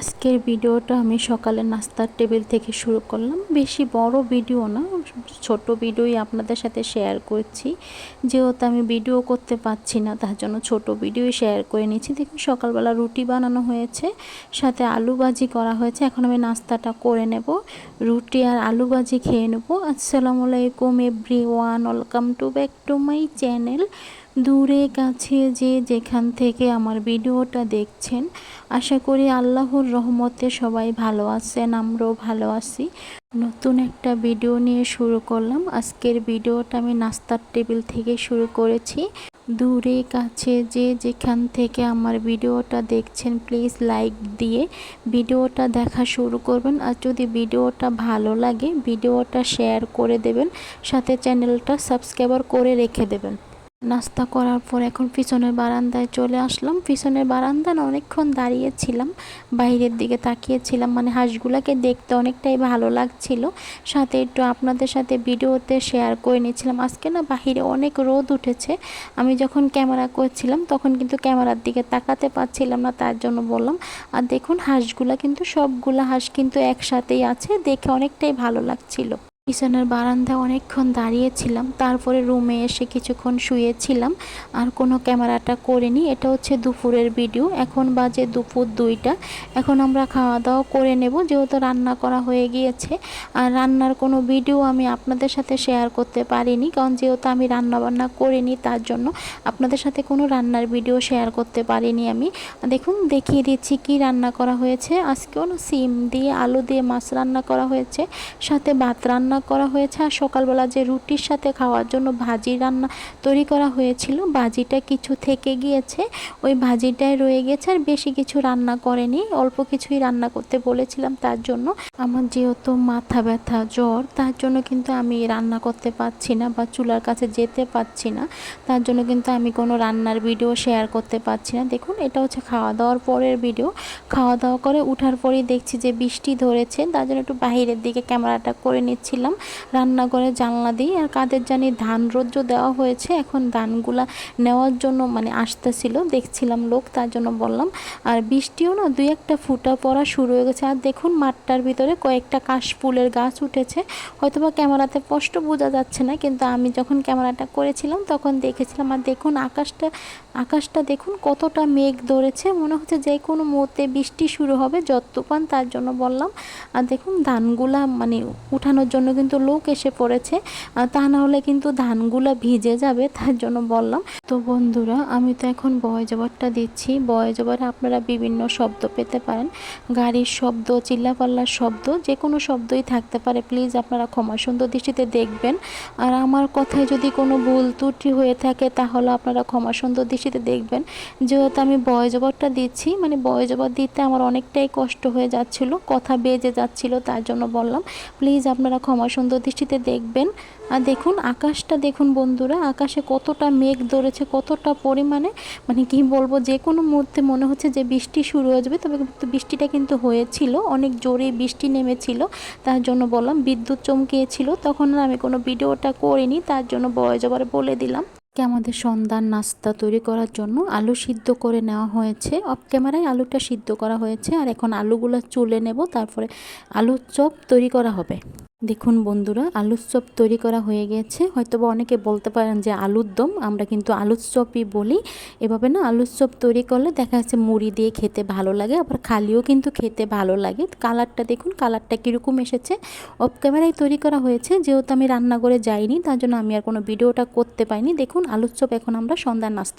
আজকের ভিডিওটা আমি সকালে নাস্তার টেবিল থেকে শুরু করলাম। বেশি বড় ভিডিও না, ছোট ভিডিওই আপনাদের সাথে শেয়ার করছি। যেহেতু আমি ভিডিও করতে পারছি না, তার জন্য ছোট ভিডিওই শেয়ার করে নিচ্ছি। দেখুন, সকালবেলা রুটি বানানো হয়েছে, সাথে আলু ভাজি করা হয়েছে। এখন আমি নাস্তাটা করে নেব, রুটি আর আলু ভাজি খেয়ে নেব। আসসালামু আলাইকুম everyone welcome to back to my channel. দূরে, কাছে যে যেখান থেকে আমার ভিডিওটা দেখছেন, আশা করি আল্লাহর রহমতে সবাই ভালো আছেন, আমরাও ভালো আছি। নতুন একটা ভিডিও নিয়ে শুরু করলাম। আজকের ভিডিওটা আমি নাস্তার টেবিল থেকে শুরু করেছি। দূরে, কাছে যে যেখান থেকে আমার ভিডিওটা দেখছেন, প্লিজ লাইক দিয়ে ভিডিওটা দেখা শুরু করবেন। আর যদি ভিডিওটা ভালো লাগে, ভিডিওটা শেয়ার করে দেবেন। সাথে চ্যানেলটা সাবস্ক্রাইবার করে রেখে দেবেন। নাস্তা করার পর এখন পিছনের বারান্দায় চলে আসলাম। পিছনের বারান্দা না অনেকক্ষণ দাঁড়িয়েছিলাম, বাইরের দিকে তাকিয়েছিলাম মানে হাঁসগুলাকে দেখতে অনেকটাই ভালো লাগছিল। সাথে একটু আপনাদের সাথে ভিডিওতে শেয়ার করে নিয়েছিলাম। আজকে না বাহিরে অনেক রোদ উঠেছে। আমি যখন ক্যামেরা করছিলাম, তখন কিন্তু ক্যামেরার দিকে তাকাতে পারছিলাম না, তার জন্য বললাম, আর দেখুন হাঁসগুলা কিন্তু সবগুলা হাঁস কিন্তু একসাথেই আছে, দেখে অনেকটাই ভালো লাগছিল। বিছানার বারান্দায় অনেকক্ষণ দাঁড়িয়েছিলাম। তারপরে রুমে এসে কিছুক্ষণ শুয়েছিলাম। আর কোনো ক্যামেরাটা করিনি। এটা হচ্ছে দুপুরের ভিডিও। এখন বাজে দুপুর দুইটা। এখন আমরা খাওয়া দাওয়া করে নেব। যেহেতু রান্না করা হয়ে গিয়েছে। আর রান্নার কোনো ভিডিও আমি আপনাদের সাথে শেয়ার করতে পারিনি। কারণ যেহেতু আমি রান্না বান্না করিনি, তার জন্য আপনাদের সাথে কোনো রান্নার ভিডিও শেয়ার করতে পারিনি আমি। দেখুন, দেখিয়ে দিচ্ছি কি রান্না করা হয়েছে। আজকেও সিম দিয়ে আলু দিয়ে মাছ রান্না করা হয়েছে। সাথে ভাত রান্না করা হয়েছে আর সকালবেলা যে রুটির সাথে খাওয়ার জন্য ভাজি রান্না তৈরি করা হয়েছিল, ভাজিটা কিছু থেকে গিয়েছে, ওই ভাজিটাই রয়ে গেছে আর বেশি কিছু রান্না করেনি, অল্প কিছুই রান্না করতে বলেছিলাম তার জন্য। আমার যেহেতু মাথা ব্যথা, জ্বর, তার জন্য কিন্তু আমি রান্না করতে পারছি না বা চুলার কাছে যেতে পারছি না, তার জন্য কিন্তু আমি কোনো রান্নার ভিডিও শেয়ার করতে পারছি না। দেখুন, এটা হচ্ছে খাওয়া দাওয়ার পরের ভিডিও। খাওয়া দাওয়া করে উঠার পরেই দেখছি যে বৃষ্টি ধরেছে, তার জন্য একটু বাহিরের দিকে ক্যামেরাটা করে নিচ্ছিলাম। রান্নাঘরে জানলা দিই আর কাদের জানি ধান রোদ্র দেওয়া হয়েছে, এখন ধানগুলা নেওয়ার জন্য মানে আসতেছিল, দেখছিলাম লোক, তার জন্য বললাম। আর বৃষ্টিও না দুই একটা ফুটা পড়া শুরু হয়ে গেছে। আর দেখুন মাঠটার ভিতরে কয়েকটা কাশফুলের গাছ উঠেছে। হয়তোবা ক্যামেরাতে স্পষ্ট বোঝা যাচ্ছে না, কিন্তু আমি যখন ক্যামেরাটা করেছিলাম তখন দেখেছিলাম। আর দেখুন আকাশটা আকাশটা দেখুন কতটা মেঘ ধরেছে। মনে হচ্ছে যে কোনো মুহূর্তে বৃষ্টি শুরু হবে যত তুফান তার জন্য বললাম। আর দেখুন ধানগুলা মানে উঠানোর জন্য কিন্তু লোক এসে পড়েছে। তা না হলে কিন্তু ধানগুলা ভিজে যাবে, তার জন্য বললাম। তো বন্ধুরা, আমি তো এখন বয় জবারটা দিচ্ছি। বয় জবারে আপনারা বিভিন্ন শব্দ পেতে পারেন। গাড়ির শব্দ, চিল্লাপাল্লার শব্দ যে কোনো শব্দই থাকতে পারে। প্লিজ আপনারা ক্ষমা সুন্দর দৃষ্টিতে দেখবেন। আর আমার কথায় যদি কোনো ভুল ত্রুটি হয়ে থাকে, তাহলে আপনারা ক্ষমা সুন্দর দৃষ্টিতে দেখবেন। যেহেতু আমি বয় জবারটা দিচ্ছি মানে বয় জবাব দিতে আমার অনেকটাই কষ্ট হয়ে যাচ্ছিল, কথা বেজে যাচ্ছিল, তার জন্য বললাম। প্লিজ আপনারা ক্ষমা সুন্দর দৃষ্টিতে দেখবেন। আর দেখুন, আকাশটা দেখুন বন্ধুরা, আকাশে কতটা মেঘ ধরেছে, কতটা পরিমাণে মানে কি বলব, যে কোনো মুহূর্তে মনে হচ্ছে যে বৃষ্টি শুরু হয়ে যাবে, তবে কিন্তু বৃষ্টিটা কিন্তু হয়েছিল, অনেক জোরে বৃষ্টি নেমেছিল, তার জন্য বললাম বিদ্যুৎ চমকিয়েছিল, তখন আমি কোনো ভিডিওটা করিনি, তার জন্য বয়স আবার বলে দিলাম। আজকে আমাদের সন্ধ্যার নাস্তা তৈরি করার জন্য আলু সিদ্ধ করে নেওয়া হয়েছে, অফ ক্যামেরায় আলুটা সিদ্ধ করা হয়েছে, আর এখন আলুগুলো চুলে নেব, তারপরে আলুর চপ তৈরি করা হবে। দেখুন বন্ধুরা, আলুর চপ তৈরি করা হয়ে গেছে। হয়তো বা অনেকে বলতে পারেন যে আলুর দম, আমরা কিন্তু আলুর চপই বলি। এভাবে না, আলুর চপ তৈরি করলে দেখা যাচ্ছে মুড়ি দিয়ে খেতে ভালো লাগে, আবার খালিও কিন্তু খেতে ভালো লাগে। কালারটা দেখুন, কালারটা কীরকম এসেছে। অফ ক্যামেরায় তৈরি করা হয়েছে, যেহেতু আমি রান্নাঘরে যাইনি, তার জন্য আমি আর কোনো ভিডিওটা করতে পাইনি দেখুন, আলুর চপ এখন আমরা সন্ধ্যার নাস্তা